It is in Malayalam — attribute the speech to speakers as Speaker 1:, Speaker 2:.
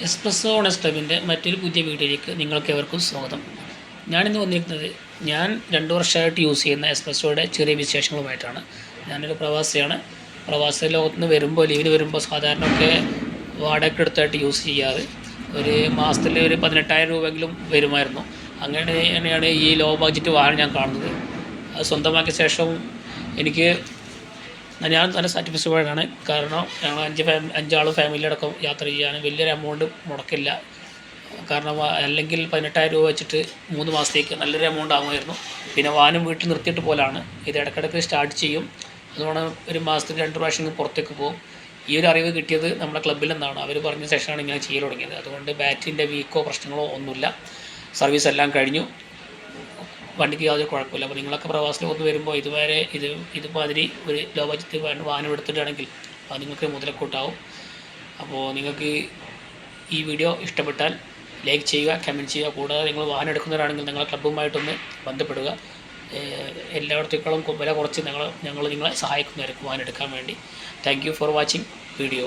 Speaker 1: എക്സ്പ്രസ്സോ ഓണസ് ക്ലബിന്റെ മറ്റൊരു പുതിയ വീഡിയോയിലേക്ക് നിങ്ങൾക്ക് ഏവർക്കും സ്വാഗതം. ഞാനിന്ന് വന്നിരിക്കുന്നത് ഞാൻ രണ്ട് വർഷമായിട്ട് യൂസ് ചെയ്യുന്ന എക്സ്പ്രസ്സോയുടെ ചെറിയ വിശേഷങ്ങളുമായിട്ടാണ്. ഞാനൊരു പ്രവാസിയാണ്. പ്രവാസി ലോകത്ത് നിന്ന് വരുമ്പോൾ ലീവിന് വരുമ്പോൾ സാധാരണ ഒക്കെ വാടക എടുത്തായിട്ട് യൂസ് ചെയ്യാറ്. ഒരു മാസത്തിൽ ഒരു പതിനെട്ടായിരം രൂപയെങ്കിലും വരുമായിരുന്നു. അങ്ങനെ തന്നെയാണ് ഈ ലോ ബഡ്ജറ്റ് വാഹനം ഞാൻ കാണുന്നത്. അത് സ്വന്തമാക്കിയ ശേഷം എനിക്ക് ഞാൻ നല്ല സാറ്റിസ്ഫൈഡ് ആണ്. കാരണം ഞങ്ങൾ അഞ്ച് ഫാമി അഞ്ചാൾ ഫാമിലിയടക്കം യാത്ര ചെയ്യാൻ വലിയൊരു എമൗണ്ട് മുടക്കില്ല. കാരണം അല്ലെങ്കിൽ പതിനെട്ടായിരം രൂപ വെച്ചിട്ട് മൂന്ന് മാസത്തേക്ക് നല്ലൊരു എമൗണ്ട് ആകുമായിരുന്നു പിന്നെ വാനും വീട്ടിൽ നിർത്തിയിട്ട് പോലാണ്. ഇത് ഇടയ്ക്കിടയ്ക്ക് സ്റ്റാർട്ട് ചെയ്യും. അതുകൊണ്ട് ഒരു മാസത്തിൽ രണ്ട് പ്രാവശ്യം പുറത്തേക്ക് പോകും. ഈ ഒരു അറിവ് കിട്ടിയത് നമ്മുടെ ക്ലബ്ബിൽ നിന്നാണ്. അവർ പറഞ്ഞ സെഷനാണ് ഇങ്ങനെ ചെയ്യൽ തുടങ്ങിയത്. അതുകൊണ്ട് ബാറ്ററിന്റെ വീക്കോ പ്രശ്നങ്ങളോ ഒന്നുമില്ല. സർവീസ് എല്ലാം കഴിഞ്ഞു. വണ്ടിക്ക് യാതൊരു കുഴപ്പമില്ല. അപ്പോൾ നിങ്ങളൊക്കെ പ്രവാസത്തിൽ ഒന്ന് വരുമ്പോൾ ഇതുവരെ ഇത് ഇതുമാതിരി ഒരു ലോ ബജറ്റ് വാഹനം എടുത്തിട്ടാണെങ്കിൽ അത് നിങ്ങൾക്ക് മുതലക്കൂട്ടാവും. അപ്പോൾ നിങ്ങൾക്ക് ഈ വീഡിയോ ഇഷ്ടപ്പെട്ടാൽ ലൈക്ക് ചെയ്യുക കമന്റ് ചെയ്യുക. കൂടാതെ നിങ്ങൾ വാഹനം എടുക്കുന്നവരാണെങ്കിൽ നിങ്ങളെ ക്ലബ്ബുമായിട്ടൊന്ന് ബന്ധപ്പെടുക. എല്ലായിടത്തേക്കാളും വില കുറച്ച് ഞങ്ങൾ ഞങ്ങൾ നിങ്ങളെ സഹായിക്കുന്നതായിരിക്കും വാഹനം എടുക്കാൻ വേണ്ടി. Thank for watching video